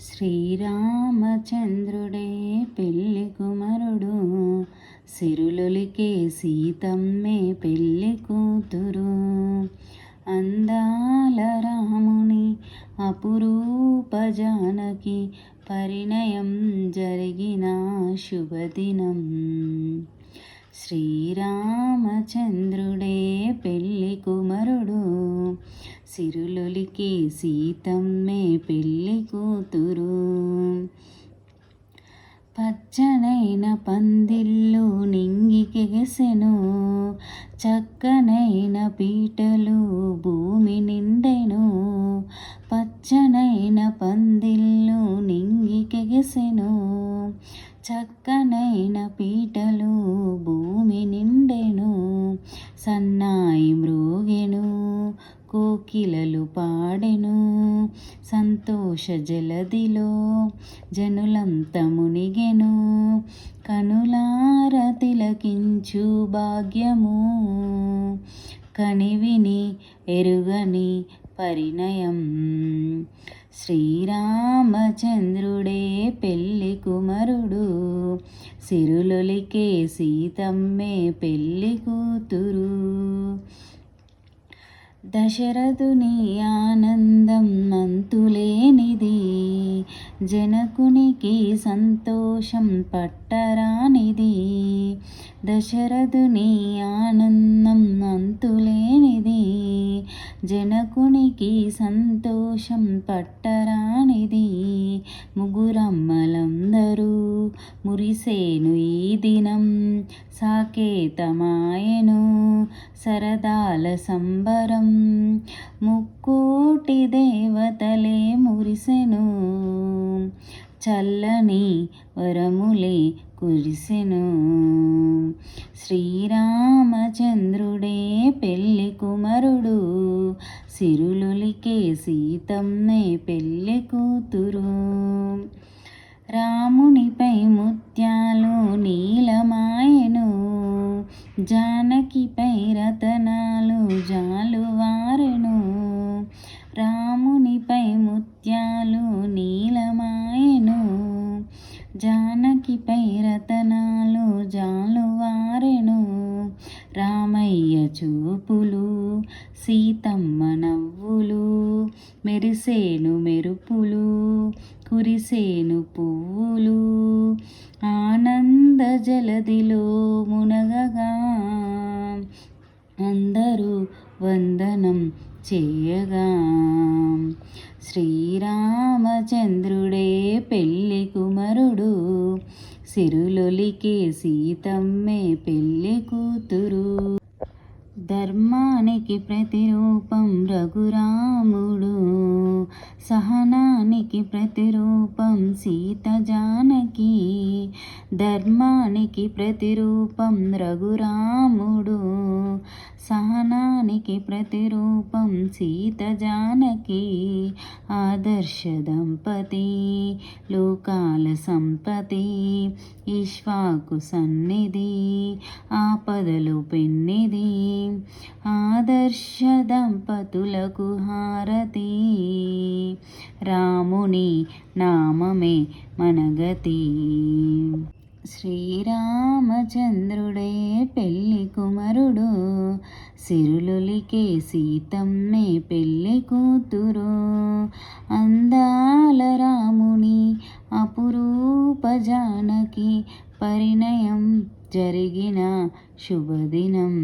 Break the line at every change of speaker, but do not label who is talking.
శ్రీరామచంద్రుడే పెళ్ళి కుమరుడు. సిరులొలికే సీతమ్మే పెళ్ళి కూతురు. అందాల రాముని అపురూప జానకి పరిణయం జరిగిన శుభదినం. శ్రీరామచంద్రుడే పెళ్ళి కుమరుడు. సిరులొలికే సీతమ్మే పెళ్ళి కూతురు పచ్చనైన పందిల్లు నింగికెగసెను చక్కనైన పీటలు భూమి నిండెను పచ్చనైన పందిల్లు నింగికెగసెను చక్కనైన పీటలు భూమి నిండెను సన్నాయి మ్రోగెను కోకిలలు పాడెను. సంతోష జలదిలో జనులంత మునిగెను. కనులార తిలకించు భాగ్యము. కనివిని ఎరుగని పరిణయం. శ్రీరామచంద్రుడే పెళ్ళి కుమరుడు. సిరులొలికే సీతమ్మే పెళ్ళి కూతురు. దశరథుని ఆనందం మంతులేనిది జనకునికి సంతోషం పట్టరానిది. దశరథుని ఆనందం అంతులేనిది జనకునికి సంతోషం పట్టరానిది ముగురమ్మలందరూ మురిసేను ఈ దినం సాకేతమాయను సరదాల సంబరం. ముక్కోటి దేవతలే మురిసెను చల్లని వరములే కురిసెను. శ్రీరామచంద్రుడే పెళ్ళి కుమరుడు సిరులొలికే సీతమ్మే పెళ్ళి కూతురు. రామునిపై ముత్యాలు నీలమాయను జానకిపై రతనాలు జాలువారెను. రామునిపై ముత్యాలు నీలమాయను జానకిపై రతనాలు జాలువారెను. రామయ్య చూపులు సీతమ్మ నవ్వులు మెరిసేను మెరుపులు కురిసేను పువ్వులు ఆనంద జలదిలో మునగగా. అందరూ వందనం చేయగా. శ్రీరామచంద్రుడే పెళ్ళి కుమరుడు సిరులొలికే సీతమ్మే పెళ్ళి కూతురు. ధర్మానికి ప్రతిరూపం రఘురాముడు. సహనానికి ప్రతిరూపం సీత జానకి. ధర్మానికి ప్రతిరూపం రఘురాముడు. సహనానికి ప్రతిరూపం సీత జానకి ఆదర్శ దంపతి లోకాల సంపతి ఈశ్వాకు సన్నిధి ఆపదలు పెన్నిది ఆదర్శ దంపతులకు హారతి. రాముని నామమే మనగతి. శ్రీరామచంద్రుడే పెళ్ళి కుమరుడు సిరులొలికే సీతమ్మే పెళ్ళి కూతురు. అందాల రాముని అపురూప జానకి పరిణయం జరిగిన శుభదినం.